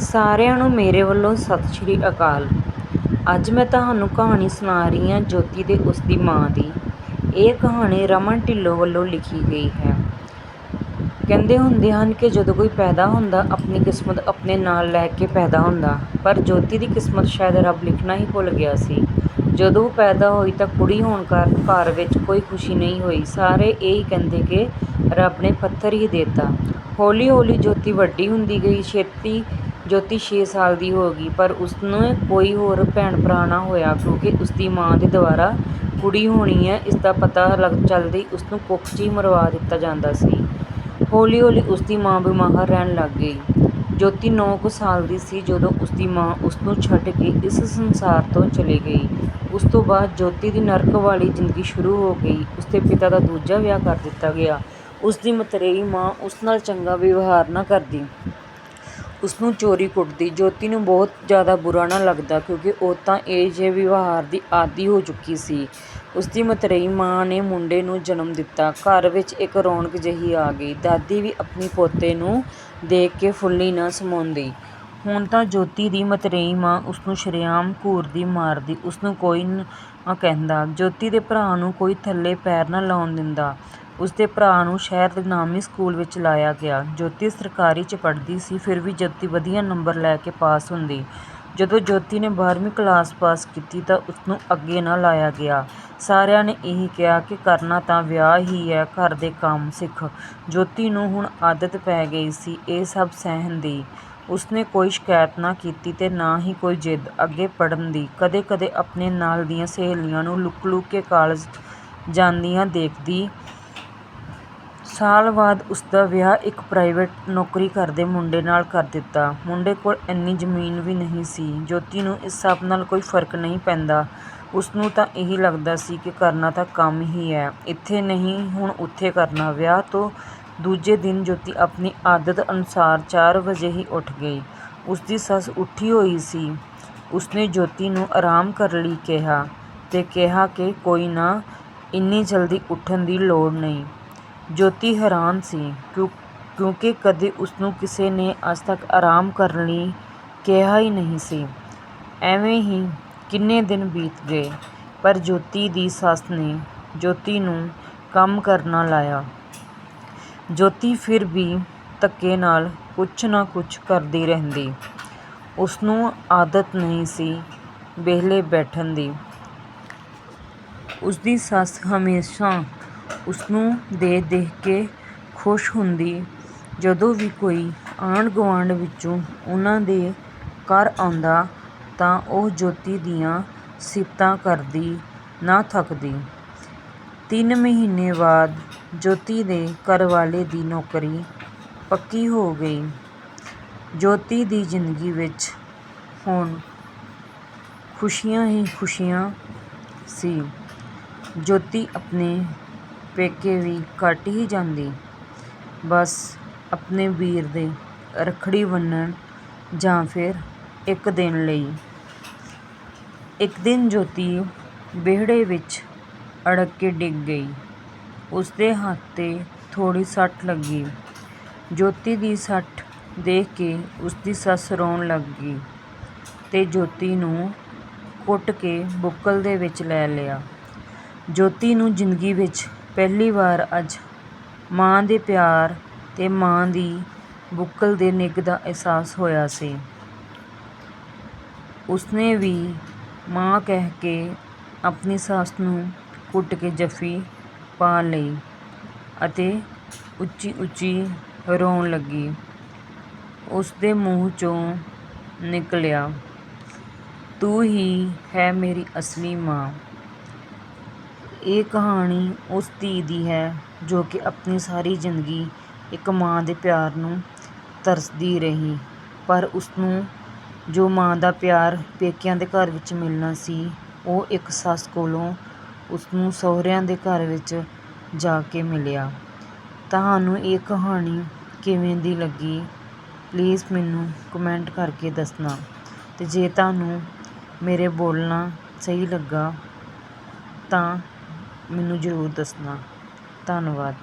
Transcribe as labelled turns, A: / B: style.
A: ਸਾਰਿਆਂ ਨੂੰ ਮੇਰੇ ਵੱਲੋਂ ਸਤਿ ਸ਼੍ਰੀ ਅਕਾਲ। ਅੱਜ ਮੈਂ ਤੁਹਾਨੂੰ ਕਹਾਣੀ ਸੁਣਾ ਰਹੀ ਹਾਂ ਜੋਤੀ ਤੇ ਉਸਦੀ ਮਾਂ ਦੀ। ਇਹ ਕਹਾਣੀ ਰਮਨ ਢਿੱਲੋਂ ਵੱਲੋਂ ਲਿਖੀ ਗਈ ਹੈ। ਕਹਿੰਦੇ ਹੁੰਦੇ ਹਨ ਕਿ ਜਦੋਂ ਕੋਈ ਪੈਦਾ ਹੁੰਦਾ, ਆਪਣੀ ਕਿਸਮਤ ਆਪਣੇ ਨਾਲ ਲੈ ਕੇ ਪੈਦਾ ਹੁੰਦਾ। ਪਰ ਜੋਤੀ ਦੀ ਕਿਸਮਤ ਸ਼ਾਇਦ ਰੱਬ ਲਿਖਣਾ ਹੀ ਭੁੱਲ ਗਿਆ ਸੀ। ਜਦੋਂ ਪੈਦਾ ਹੋਈ ਤਾਂ ਕੁੜੀ ਹੋਣ ਕਾਰਨ ਘਰ ਵਿੱਚ ਕੋਈ ਖੁਸ਼ੀ ਨਹੀਂ ਹੋਈ। ਸਾਰੇ ਇਹੀ ਕਹਿੰਦੇ ਕਿ ਰੱਬ ਨੇ ਪੱਥਰ ਹੀ ਦੇਤਾ। ਹੌਲੀ ਹੌਲੀ ਜੋਤੀ ਵੱਡੀ ਹੁੰਦੀ ਗਈ। ਛੇਤੀ ਜੋਤੀ ਛੇ ਸਾਲ ਦੀ ਹੋ ਗਈ, ਪਰ ਉਸਨੂੰ ਕੋਈ ਹੋਰ ਭੈਣ ਭਰਾ ਨਾ ਹੋਇਆ, ਕਿਉਂਕਿ ਉਸਦੀ ਮਾਂ ਦੇ ਦੁਆਰਾ ਕੁੜੀ ਹੋਣੀ ਹੈ ਇਸ ਦਾ ਪਤਾ ਲੱਗ ਚੱਲਦੇ ਉਸਨੂੰ ਕੁੱਖ 'ਚ ਹੀ ਮਰਵਾ ਦਿੱਤਾ ਜਾਂਦਾ ਸੀ। ਹੌਲੀ ਹੌਲੀ ਉਸਦੀ ਮਾਂ ਬਿਮਾਰ ਰਹਿਣ ਲੱਗ ਗਈ। ਜੋਤੀ 9 ਕੁ ਸਾਲ ਦੀ ਸੀ ਜਦੋਂ ਉਸਦੀ ਮਾਂ ਉਸਨੂੰ ਛੱਡ ਕੇ ਇਸ ਸੰਸਾਰ ਤੋਂ ਚਲੀ ਗਈ। ਉਸ ਤੋਂ ਬਾਅਦ ਜੋਤੀ ਦੀ ਨਰਕ ਵਾਲੀ ਜ਼ਿੰਦਗੀ ਸ਼ੁਰੂ ਹੋ ਗਈ। ਉਸਦੇ ਪਿਤਾ ਦਾ ਦੂਜਾ ਵਿਆਹ ਕਰ ਦਿੱਤਾ ਗਿਆ। ਉਸਦੀ ਮਤਰੇਈ ਮਾਂ ਉਸ ਨਾਲ ਚੰਗਾ ਵਿਵਹਾਰ ਨਾ ਕਰਦੀ। ਉਸਨੂੰ ਚੋਰੀ ਕੁੱਟਦੀ। ਜੋਤੀ ਨੂੰ ਬਹੁਤ ਜ਼ਿਆਦਾ ਬੁਰਾ ਨਾ ਲੱਗਦਾ ਕਿਉਂਕਿ ਉਹ ਤਾਂ ਇਹ ਜਿਹੇ ਵਿਵਹਾਰ ਦੀ ਆਦੀ ਹੋ ਚੁੱਕੀ ਸੀ। ਉਸਦੀ ਮਤਰੇਈ ਮਾਂ ਨੇ ਮੁੰਡੇ ਨੂੰ ਜਨਮ ਦਿੱਤਾ। ਘਰ ਵਿੱਚ ਇੱਕ ਰੌਣਕ ਜਿਹੀ ਆ ਗਈ। ਦਾਦੀ ਵੀ ਆਪਣੀ ਪੋਤੇ ਨੂੰ ਦੇਖ ਕੇ ਫੁੱਲੀ ਨਾ ਸਮਾਉਂਦੀ। ਹੁਣ ਤਾਂ ਜੋਤੀ ਦੀ ਮਤਰੇਈ ਮਾਂ ਉਸਨੂੰ ਸ਼ਰੇਆਮ ਘੂਰਦੀ ਮਾਰਦੀ। ਉਸਨੂੰ ਕੋਈ ਨਾ ਕਹਿੰਦਾ। ਜੋਤੀ ਦੇ ਭਰਾ ਨੂੰ ਕੋਈ ਥੱਲੇ ਪੈਰ ਨਾ ਲਾਉਣ ਦਿੰਦਾ। ਉਸਦੇ ਭਰਾ ਨੂੰ ਸ਼ਹਿਰ ਦੇ ਨਾਮੀ ਸਕੂਲ ਵਿੱਚ ਲਾਇਆ ਗਿਆ। ਜੋਤੀ ਸਰਕਾਰੀ 'ਚ ਪੜ੍ਹਦੀ ਸੀ, ਫਿਰ ਵੀ ਜੋਤੀ ਵਧੀਆ ਨੰਬਰ ਲੈ ਕੇ ਪਾਸ ਹੁੰਦੀ। ਜਦੋਂ ਜੋਤੀ ਨੇ 12ਵੀਂ ਕਲਾਸ ਪਾਸ ਕੀਤੀ ਤਾਂ ਉਸਨੂੰ ਅੱਗੇ ਨਾ ਲਾਇਆ ਗਿਆ। ਸਾਰਿਆਂ ਨੇ ਇਹੀ ਕਿਹਾ ਕਿ ਕਰਨਾ ਤਾਂ ਵਿਆਹ ਹੀ ਹੈ, ਘਰ ਦੇ ਕੰਮ ਸਿੱਖ। ਜੋਤੀ ਨੂੰ ਹੁਣ ਆਦਤ ਪੈ ਗਈ ਸੀ ਇਹ ਸਭ ਸਹਿਣ ਦੀ। ਉਸਨੇ ਕੋਈ ਸ਼ਿਕਾਇਤ ਨਾ ਕੀਤੀ ਤੇ ਨਾ ਹੀ ਕੋਈ ਜਿੱਦ ਅੱਗੇ ਪੜ੍ਹਨ ਦੀ। ਕਦੇ ਕਦੇ ਆਪਣੇ ਨਾਲ ਦੀਆਂ ਸਹੇਲੀਆਂ ਨੂੰ ਲੁਕ ਲੁਕ ਕੇ ਕਾਲਜ ਜਾਂਦੀਆਂ ਦੇਖਦੀ ਸਾਲ ਬਾਅਦ ਉਸਦਾ ਵਿਆਹ ਇੱਕ ਪ੍ਰਾਈਵੇਟ ਨੌਕਰੀ ਕਰਦੇ ਮੁੰਡੇ ਨਾਲ ਕਰ ਦਿੱਤਾ। ਮੁੰਡੇ ਕੋਲ ਇੰਨੀ ਜ਼ਮੀਨ ਵੀ ਨਹੀਂ ਸੀ। ਜੋਤੀ ਨੂੰ ਇਸ ਸਭ ਨਾਲ ਕੋਈ ਫ਼ਰਕ ਨਹੀਂ ਪੈਂਦਾ। ਉਸਨੂੰ ਤਾਂ ਇਹੀ ਲੱਗਦਾ ਸੀ ਕਿ ਕਰਨਾ ਤਾਂ ਕੰਮ ਹੀ ਹੈ। ਇੱਥੇ ਨਹੀਂ, ਹੁਣ ਉੱਥੇ ਕਰਨਾ। ਵਿਆਹ ਤੋਂ ਦੂਜੇ ਦਿਨ ਜੋਤੀ ਆਪਣੀ ਆਦਤ ਅਨੁਸਾਰ ਚਾਰ ਵਜੇ ਹੀ ਉੱਠ ਗਈ। ਉਸਦੀ ਸੱਸ ਉੱਠੀ ਹੋਈ ਸੀ। ਉਸਨੇ ਜੋਤੀ ਨੂੰ ਆਰਾਮ ਕਰਨ ਲਈ ਕਿਹਾ ਤੇ ਕਿਹਾ ਕਿ ਕੋਈ ਨਾ, ਇੰਨੀ ਜਲਦੀ ਉੱਠਣ ਦੀ ਲੋੜ ਨਹੀਂ। ਜੋਤੀ ਹੈਰਾਨ ਸੀ, ਕਿਉਂ, ਕਿਉਂਕਿ ਕਦੇ ਉਸਨੂੰ ਕਿਸੇ ਨੇ ਅੱਜ ਤੱਕ ਆਰਾਮ ਕਰਨ ਲਈ ਕਿਹਾ ਹੀ ਨਹੀਂ ਸੀ। ਐਵੇਂ ਹੀ ਕਿੰਨੇ ਦਿਨ ਬੀਤ ਗਏ, ਪਰ ਜੋਤੀ ਦੀ ਸੱਸ ਨੇ ਜੋਤੀ ਨੂੰ ਕੰਮ ਕਰਨਾ ਲਾਇਆ। ਜੋਤੀ ਫਿਰ ਵੀ ਧੱਕੇ ਨਾਲ ਕੁਛ ਨਾ ਕੁਛ ਕਰਦੀ ਰਹਿੰਦੀ। ਉਸਨੂੰ ਆਦਤ ਨਹੀਂ ਸੀ ਵਿਹਲੇ ਬੈਠਣ ਦੀ। ਉਸਦੀ ਸੱਸ ਹਮੇਸ਼ਾ ਉਸਨੂੰ ਦੇਖ ਦੇਖ ਕੇ ਖੁਸ਼ ਹੁੰਦੀ। ਜਦੋਂ ਵੀ ਕੋਈ ਆਂਢ ਗੁਆਂਢ ਵਿੱਚੋਂ ਉਹਨਾਂ ਦੇ ਘਰ ਆਉਂਦਾ ਤਾਂ ਉਹ ਜੋਤੀ ਦੀਆਂ ਸਿਫਤਾਂ ਕਰਦੀ, ਨਾ ਥੱਕਦੀ। ਤਿੰਨ ਮਹੀਨੇ ਬਾਅਦ ਜੋਤੀ ਦੇ ਘਰਵਾਲੇ ਦੀ ਨੌਕਰੀ ਪੱਕੀ ਹੋ ਗਈ। ਜੋਤੀ ਦੀ ਜ਼ਿੰਦਗੀ ਵਿੱਚ ਹੁਣ ਖੁਸ਼ੀਆਂ ਹੀ ਖੁਸ਼ੀਆਂ ਸੀ। ਜੋਤੀ ਆਪਣੇ ਪੇਕੇ ਵੀ ਘੱਟ ਹੀ ਜਾਂਦੀ। ਬਸ ਆਪਣੇ ਵੀਰ ਦੇ ਰੱਖੜੀ ਬੰਨ੍ਹਣ ਜਾਂ ਫਿਰ ਇੱਕ ਦਿਨ ਲਈ। ਇੱਕ ਦਿਨ ਜੋਤੀ ਵਿਹੜੇ ਵਿੱਚ ਅੜਕ ਕੇ ਡਿੱਗ ਗਈ। ਉਸਦੇ ਹੱਥ 'ਤੇ ਥੋੜ੍ਹੀ ਸੱਟ ਲੱਗੀ। ਜੋਤੀ ਦੀ ਸੱਟ ਦੇਖ ਕੇ ਉਸਦੀ ਸੱਸ ਰੋਣ ਲੱਗ ਗਈ ਤੇ ਜੋਤੀ ਨੂੰ ਕੁੱਟ ਕੇ ਬੁੱਕਲ ਦੇ ਵਿੱਚ ਲੈ ਲਿਆ। ਜੋਤੀ ਨੂੰ ਜ਼ਿੰਦਗੀ ਵਿੱਚ ਪਹਿਲੀ ਵਾਰ ਅੱਜ ਮਾਂ ਦੇ ਪਿਆਰ ਤੇ ਮਾਂ ਦੀ ਬੁੱਕਲ ਦੇ ਨਿੱਘ ਦਾ ਅਹਿਸਾਸ ਹੋਇਆ ਸੀ। ਉਸਨੇ ਵੀ ਮਾਂ ਕਹਿ ਕੇ ਆਪਣੀ ਸੱਸ ਨੂੰ ਘੁੱਟ ਕੇ ਜੱਫੀ ਪਾ ਲਈ ਅਤੇ ਉੱਚੀ ਉੱਚੀ ਰੋਣ ਲੱਗੀ। ਉਸਦੇ ਮੂੰਹ 'ਚੋਂ ਨਿਕਲਿਆ, ਤੂੰ ਹੀ ਹੈ ਮੇਰੀ ਅਸਲੀ ਮਾਂ। ਇਹ ਕਹਾਣੀ ਉਸ ਧੀ ਦੀ ਹੈ ਜੋ ਕਿ ਆਪਣੀ ਸਾਰੀ ਜ਼ਿੰਦਗੀ ਇੱਕ ਮਾਂ ਦੇ ਪਿਆਰ ਨੂੰ ਤਰਸਦੀ ਰਹੀ। ਪਰ ਉਸਨੂੰ ਜੋ ਮਾਂ ਦਾ ਪਿਆਰ ਪੇਕਿਆਂ ਦੇ ਘਰ ਵਿੱਚ ਮਿਲਣਾ ਸੀ, ਉਹ ਇੱਕ ਸੱਸ ਕੋਲੋਂ ਉਸਨੂੰ ਸਹੁਰਿਆਂ ਦੇ ਘਰ ਵਿੱਚ ਜਾ ਕੇ ਮਿਲਿਆ। ਤੁਹਾਨੂੰ ਇਹ ਕਹਾਣੀ ਕਿਵੇਂ ਦੀ ਲੱਗੀ? ਪਲੀਜ਼ ਮੈਨੂੰ ਕਮੈਂਟ ਕਰਕੇ ਦੱਸਣਾ। ਤੇ ਜੇ ਤੁਹਾਨੂੰ ਮੇਰੇ ਬੋਲਣਾ ਸਹੀ ਲੱਗਾ ਤਾਂ ਮੈਨੂੰ ਜ਼ਰੂਰ ਦੱਸਣਾ। ਧੰਨਵਾਦ।